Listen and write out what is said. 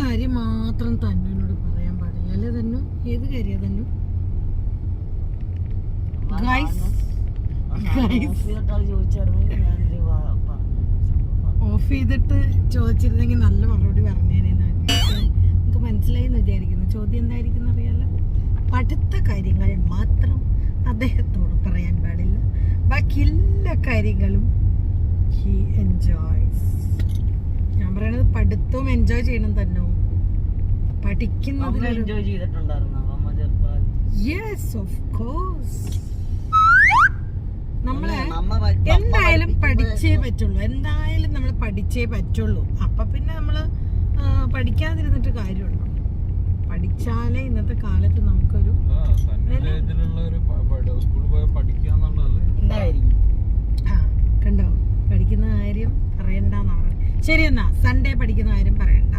കാര്യം മാത്രം തന്നുവിനോട് പറയാൻ പാടില്ല. അല്ലേ തന്നു? ഏത് കാര്യം തന്നു. ഓഫ് ചെയ്തിട്ട് ചോദിച്ചിരുന്നെങ്കിൽ നല്ല മറുപടി പറഞ്ഞേനെ നമുക്ക് മനസ്സിലായി എന്ന് വിചാരിക്കുന്നു. ചോദ്യം എന്തായിരിക്കും അറിയാലോ? പഠിത്ത കാര്യങ്ങൾ മാത്രം അദ്ദേഹത്തോട് പറയാൻ പാടില്ല. ബാക്കി എല്ലാ കാര്യങ്ങളും ഹി എൻജോയ്സ് എൻജോയ് ചെയ്യണം തന്നെ. എൻജോയ് ചെയ്തിട്ടുണ്ടായിരുന്നു. യെസ് ഓഫ് കോഴ്സ് നമ്മളെ എന്തായാലും പഠിച്ചേ പറ്റുള്ളൂ. എന്തായാലും നമ്മൾ പഠിച്ചേ പറ്റുള്ളൂ. അപ്പൊ പിന്നെ നമ്മൾ പഠിക്കാതിരുന്നിട്ട് കാര്യമുണ്ടോ? പഠിച്ചാലേ ഇന്നത്തെ കാലത്ത് നമുക്കൊരു ശരി എന്നാ സൺഡേ പഠിക്കുന്ന കാര്യം പറയണ്ട.